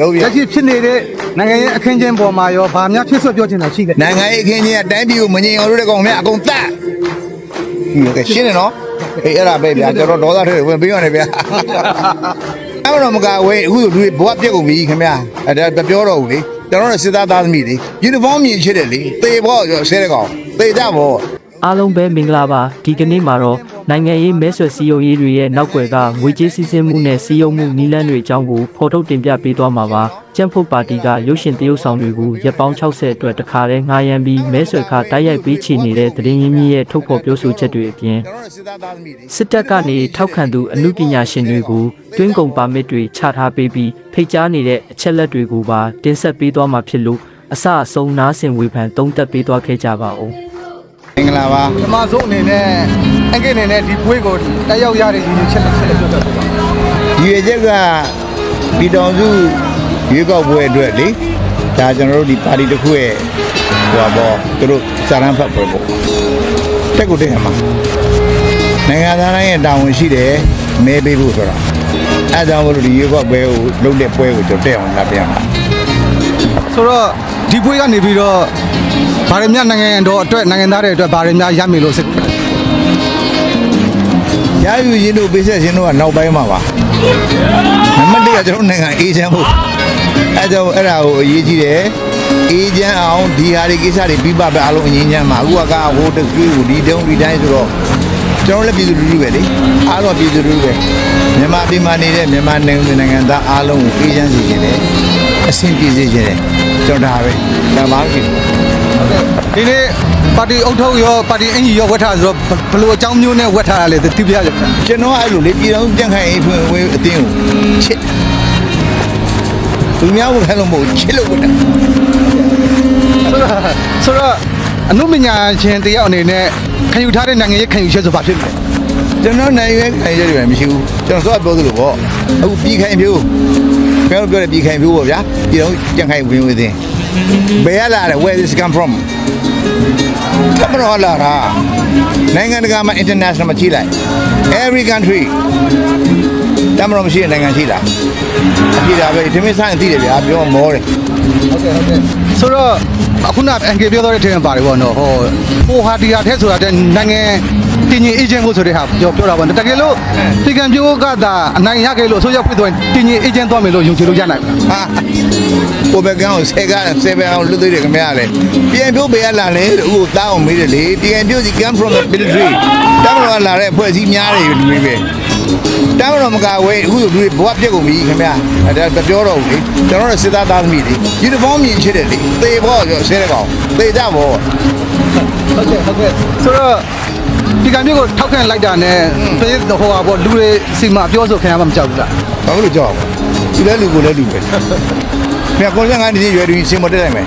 လုပ်ပြလက်ရှိဖြစ်နေတဲ့နိုင်ငံရေးအခင်းကျင်းပေါ်မှာရောဗာများဖြစ်ဆွပြောချင်တာရှိတယ်နိုင်ငံရေးအခင်းချင်းကတိုင်းပြည်ကိုမငြိမ်အောင်လုပ်တဲ့ကောင်များအကုန်တတ်ဒီကရှင်းနေနော်အေးအဲ့ဒါပဲဗျာကျွန်တော်ဒေါသထဲဝင်ပြီးရတယ်ဗျာအဲ့တော့မကဝေးအခုလူတွေဘဝပြက်ကုန်ပြီခင်ဗျာအဲ့ဒါပြောတော့ဘူးလေကျွန်တော်တို့စစ်သားသားသမီးလေယူနီဖောင်းမြင်ချစ်တယ်လေသေဘောဆဲတဲ့ကောင်သေကြဘော အားလုံးပဲမင်္ဂလာပါဒီကနေ့မှာတော့နိုင်ငံရေးမဲဆွယ်စည်းရုံးရေးတွေရဲ့နောက်ွယ်ကငွေကြေးစည်းစိမ်မှုနဲ့စည်းရုံးမှုနည်းလမ်းတွေအကြောင်းကိုဖော်ထုတ်တင်ပြပေးသွားမှာပါကျန်းဖုတ်ပါတီကရုပ်ရှင်တရုပ်ဆောင်တွေကိုရက်ပေါင်း60အတွက်တခါတည်းငှားရမ်းပြီးမဲဆွယ်ခတိုက်ရိုက်ပေးချေနေတဲ့သတင်းရင်းမြစ်ရဲ့ထုတ်ဖော်ပြောဆိုချက်တွေအပြင်ကျွန်တော်တို့စစ်သားသားသမီးလေစစ်တပ်ကနေထောက်ခံသူအမှုပညာရှင်တွေကိုတွင်းကုန်ပါမစ်တွေချထားပေးပြီးဖိတ်ကြားနေတဲ့အချက်လက်တွေကိုပါတင်ဆက်ပေးသွားမှာဖြစ်လို့အစအဆုံးနားဆင်ဝေဖန်သုံးသပ်ပေးသွားခဲ့ကြပါဦး မင်္ဂလာပါပထမဆုံးအနေနဲ့အင်္ဂိတ်အနေနဲ့ဒီပွဲကိုတက်ရောက်ရတဲ့ရည်ရွယ်ချက်နဲ့ဆက်လက်ပြောပြပါဒီရချက်ကပြည်တော်စုရွေးကောက်ပွဲအတွက်လေဒါကျွန်တော်တို့ဒီပါတီတစ်ခုရဲ့ဟိုပါဘောသူတို့စာရန်ဖတ်ပွဲပေါ့တက်ကိုတက်ရမှာနိုင်ငံသားတိုင်းရဲ့တာဝန်ရှိတယ်မဲပေးဖို့ဆိုတာအဲဒါကြောင့်မလို့ဒီရွေးကောက်ပွဲကိုလုပ်တဲ့ပွဲကိုကျွန်တော်တက်အောင်လာပြရမှာဆိုတော့ဒီပွဲကနေပြီးတော့ ဗာရမြနိုင်ငံတော်အတွက်နိုင်ငံသားတွေအတွက်ဗာရမြရမယ်လို့စစ်ရယူရင်းတို့ပေးဆက်ရင်းတို့ကနောက်ပိုင်းမှာပါနံပါတ်1ကကျွန်တော်နိုင်ငံအေဂျင့်ဖို့အဲကြောင့်အဲ့ဒါကိုအရေးကြီးတယ်အေဂျင့်အောင်ဒီဟာတွေကိစ္စတွေပြီးပါပဲအားလုံးအငင်းချမ်းမှာအခုကဟိုတကွေးကိုဒီတုံးဒီတိုင်းဆိုတော့ကျွန်တော်လည်းပြည်သူလူထုပဲလေအားလုံးပြည်သူလူထုပဲမြန်မာပြည်မှာနေတဲ့မြန်မာနိုင်ငံသားအားလုံးကိုအေဂျင့်စီခြင်းတယ်အဆင်ပြေစေခြင်းတယ်ကျွန်တော်ဒါပဲဒါမှမဟုတ်ဘူး ဒီနေ့ပါတီအုပ်ထုပ်ရောပါတီအင်ကြီးရောဝတ်ထားဆိုတော့ဘယ်လိုအကြောင်းမျိုးနဲ့ဝတ်ထားရလဲသိပြရစေကျွန်တော်အဲ့လိုလေပြည်တော်ကြံ့ခိုင်အိမ်ဖွင့်ဝေးအတင်းကိုချစ်သူများကိုခိုင်းလို့မဟုတ်ချစ်လို့ဝင်တယ်ဆိုတော့ဆိုတော့အနုပညာရှင်တယောက်အနေနဲ့ခံယူထားတဲ့နိုင်ငံရေးခံယူချက်ဆိုဘာဖြစ်လဲကျွန်တော်နိုင်ရွေးခိုင်ရတယ်ပဲမရှိဘူးကျွန်တော်စောပြောသလိုပေါ့အခုပြည်ခိုင်ဖြိုးပြောပြောတယ်ပြည်ခိုင်ဖြိုးပေါ့ဗျာပြည်တော်ကြံ့ခိုင်ဝင်ဝေးသိ ဘယ်ရလာလဲ where this come from တမတော်လာတာနိုင်ငံတကာမှာ international မှာကြီးလိုက် every country တမတော်မရှိတဲ့နိုင်ငံရှိလားအပြည့်တာပဲဒီမင်းဆိုင်သိတယ်ဗျာပြောမောတယ်ဟုတ်ကဲ့ဟုတ်ကဲ့ဆိုတော့အခုနအန်ကေပြောတော့တဲ့ထဲမှာပါတယ်ပေါ့နော်ဟောဟိုဟာဒီဟာထဲဆိုတာတဲ့နိုင်ငံ တင်ကြီးအေဂျင့်ဖို့ဆိုတဲ့ဟာပြောပြောတာပေါ့နော်တကယ်လို့ဒီကံပြိုးကသာအနိုင်ရခဲ့လို့အစိုးရဖွဲ့သွားတင်ကြီးအေဂျင့်သွားမယ်လို့ယုံကြည်လို့ရနိုင်ပါဟာကိုဘကောင်ဆဲကဆဲဘကောင်လွတ်သေးတယ်ခင်ဗျာလေပြန်ပြိုးပေးရလာလေအခုတားအောင်မေးတယ်လေပြန်ပြိုးစီ come from the military တမတော်ကလာတဲ့အဖွဲ့အစည်းများတယ်လူတွေပဲတမတော်မကဝဲအခုလူတွေဘဝပြက်ကုန်ပြီခင်ဗျာဒါပြောတော့ဘူးလေကျွန်တော်တို့စစ်သားသားသမီးလေယူနီဖောင်းမြင်ချစ်တယ်လေသေဘောဆဲတဲ့ကောင်သေကြဘောဟုတ်ကဲ့ဟုတ်ကဲ့ဆိုတော့ ဒီကံမျိုးကိုထောက်ခံလိုက်တာနဲ့ပြည်ဟိုဟာပေါ့လူတွေစီမှာပြောဆိုခံရမှမကြောက်ဘူးလားဘာလို့ကြောက်ပါသူလည်းလူကိုလည်းလူပဲမြတ်ကိုယ်ကငါးနှစ်ရွယ်တွင်စင်မတက်နိုင်မယ်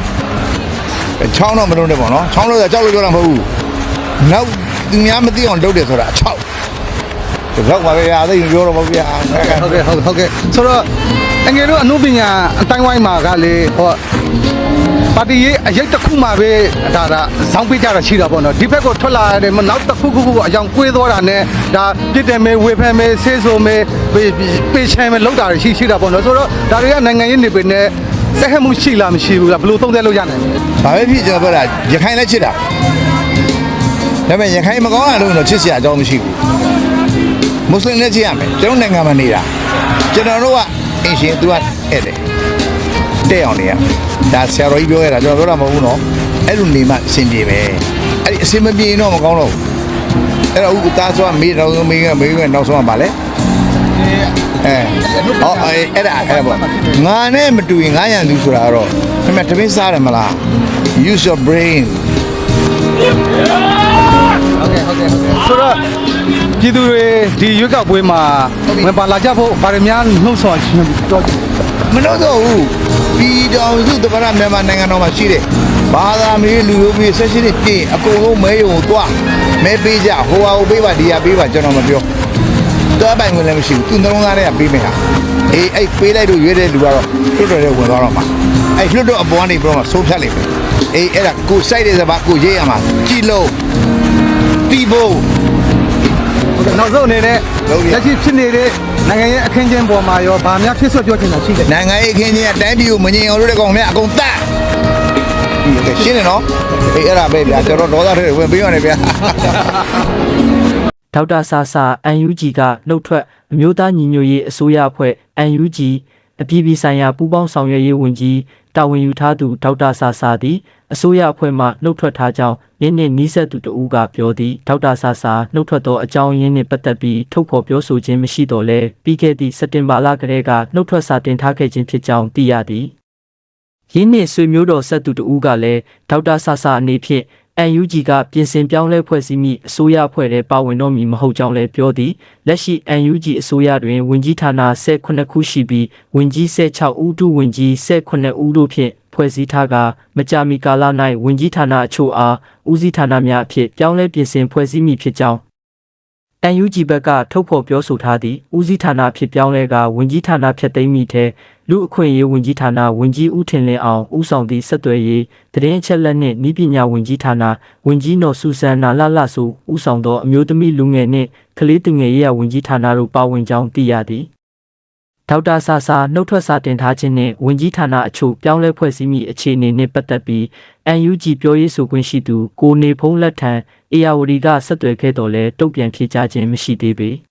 ချောင်းတော့မလုံးနဲ့ပေါ့နော်ချောင်းလို့ကြောက်လို့ပြောတာမဟုတ်ဘူးနောက်သူများမသိအောင်လုပ်တယ်ဆိုတာအချောက်တော့ပါပဲအားသိပြောတော့ပါဗျာဟုတ်ကဲ့ဟုတ်ဟုတ်ကဲ့ဆိုတော့အငယ်တို့အနုပညာအတိုင်းဝိုင်းမှာကလေဟော ပါတီရေးအရေးတစ်ခုမှပဲဒါဒါဇောင်းပေးကြတာရှိတာပေါ့နော်ဒီဘက်ကိုထွက်လာရတယ်မနောက်တစ်ခုခုခုကိုအကြောင်းကွေးသွားတာနဲ့ဒါပြစ်တယ်မဲဝေဖန်မဲဆေးဆိုမဲပေးပေးချင်မဲလောက်တာရှိရှိတာပေါ့နော်ဆိုတော့ဒါတွေကနိုင်ငံရေးနေပေနဲ့ဆက်ဟမှုရှိလားမရှိဘူးလားဘယ်လိုသုံးသပ်လို့ရနိုင်လဲဘာပဲဖြစ်ကျွန်တော်ပြောတာရခိုင်လည်းချစ်တာဒါပေမဲ့ရခိုင်မကောင်းတာလို့တော့ချစ်စရာအကြောင်းမရှိဘူးမွတ်စလင်လည်းချစ်ရမယ်ကျွန်တော်နိုင်ငံမှာနေတာကျွန်တော်တို့ကအင်ရှင်သူကဧည့်တယ် တဲ့အောင်နေရဒါဆရာတော်ကြီးပြောရတာကျွန်တော်ပြောတာမဟုတ်ဘူးနော်အဲ့လိုနေမှအဆင်ပြေမယ်အဲ့ဒီအဆင်မပြေရင်တော့မကောင်းတော့ဘူးအဲ့တော့ဥသားဆိုကမေးတော့မေးကမေးကနောက်ဆုံးကပါလေအဲဟောအဲ့အဲ့ဒါအဲ့ဒါပေါ့ငါနဲ့မတူရင်ငါရန်သူဆိုတာကတော့ခင်ဗျတပင်းစားတယ်မလား use your brain ဟုတ်ကဲ့ဟုတ်ကဲ့ဟုတ်ကဲ့ဆိုတော့ပြည်သူတွေဒီရွက်ကောက်ပွဲမှာဝင်ပါလာကြဖို့ဗာရမများနှုတ်ဆော်တော့ မလို့တော့ဘူးပြည်တော်စုတပရမြန်မာနိုင်ငံတော်မှာရှိတဲ့ဘာသာမီလူမျိုးမျိုးဆက်ရှိတဲ့ပြင်အကုန်လုံးမဲယုံကိုသွားမဲပေးကြဟိုဟာကိုပေးပါဒီဟာပေးပါကျွန်တော်မပြောတော့ပိုင်ဝင်လည်းမရှိဘူးသူနှလုံးသားထဲကပေးမယ်ဟာအေးအဲ့ပေးလိုက်လို့ရွေးတဲ့လူကတော့လွတ်တော်တဲ့ဝင်သွားတော့မှာအဲ့လွတ်တော်အပေါ်ကနေပြီးတော့မှဆုံးဖြတ်လိုက်မယ်အေးအဲ့ဒါကိုစိုက်တဲ့စပါးကိုရေးရမှာကြည်လို့တီဘိုးဟုတ်ကဲ့နောက်ဆုံးအနေနဲ့လုပ်ရလက်ရှိဖြစ်နေတဲ့ နိုင်ငံရေးအခင်းကျင်းပေါ်မှာရောဗာများဖြစ်ဆွပြောချင်တာရှိတယ်နိုင်ငံရေးအခင်းချင်းအတိုင်းပြည်ကိုမငြိမ်အောင်လုပ်တဲ့ကောင်များအကုန်တတ်ကဲရှင်းနေနော်အေးအဲ့ဒါပဲဗျာကျွန်တော်ဒေါသတွေဝင်ပေးရတယ်ဗျာဒေါက်တာဆာဆာ UNG ကနှုတ်ထွက်အမျိုးသားညီညွတ်ရေးအစိုးရအဖွဲ့ UNG အပြည်ပြည်ဆိုင်ရာပူးပေါင်းဆောင်ရွက်ရေးဝန်ကြီးတာဝန်ယူထားသူဒေါက်တာဆာဆာသည်အစိုးရအဖွဲ့မှနှုတ်ထွက်ထားကြောင်းယင်းနှင့်နီးစပ်သူတဦးကပြောသည်ဒေါက်တာဆာဆာနှုတ်ထွက်သောအကြောင်းရင်းနှင့်ပတ်သက်ပြီးထုတ်ဖော်ပြောဆိုခြင်းမရှိတော့လဲပြီးခဲ့သည့်စက်တင်ဘာလကတည်းကနှုတ်ထွက်စာတင်ထားခဲ့ခြင်းဖြစ်ကြောင်းသိရသည်ရင်းနှင့်ဆွေမျိုးတော်ဆက်သူတဦးကလည်းဒေါက်တာဆာဆာအနေဖြင့် UNG ကပြင်ဆင်ပြောင်းလဲဖွဲ့စည်းမိအစိုးရအဖွဲ့ထဲပါဝင်တော့မည်မဟုတ်ကြောင်းလည်းပြောသည်လက်ရှိ UNG အစိုးရတွင်ဝင်ကြီးဌာန18ခုရှိပြီးဝင်ကြီး16ဦးတို့ဝင်ကြီး18ဦးတို့ဖြင့်ဖွဲ့စည်းထားကမကြာမီကာလ၌ဝင်ကြီးဌာနအချို့အားဦးစီးဌာနများအဖြစ်ပြောင်းလဲပြင်ဆင်ဖွဲ့စည်းမိဖြစ်ကြောင်း NUG ဘက်ကထုတ်ဖော်ပြောဆိုထားသည့်ဦးစီးဌာနဖြစ်ပြောင်းလဲကဝင်ကြီးဌာနဖြတ်သိမ်းမိတဲ့ လူအခွင့်အရေးဝင်ကြီးဌာနဝင်ကြီးဦးထင်လင်းအောင်ဦးဆောင်သည့်ဆက်သွယ်ရေးသတင်းအချက်အလက်နှင့်ဤပညာဝင်ကြီးဌာနဝင်ကြီးနော်ဆူဆန်နာလလဆိုဦးဆောင်သောအမျိုးသမီးလူငယ်နှင့်ကလေးသူငယ်ရေးရာဝင်ကြီးဌာနတို့ပါဝင်ကြောင်းသိရသည်ဒေါက်တာဆာဆာနှုတ်ထွက်စာတင်ထားခြင်းနှင့်ဝင်ကြီးဌာနအချို့ပြောင်းလဲဖွဲ့စည်းမိအခြေအနေနှင့်ပတ်သက်ပြီး NUG ပြောရေးဆိုခွင့်ရှိသူကိုနေဖုံးလက်ထံအေယာဝတီကဆက်သွယ်ခဲ့တော်လဲတုတ်ပြန်ဖြေကြားခြင်းမရှိသေးပေ။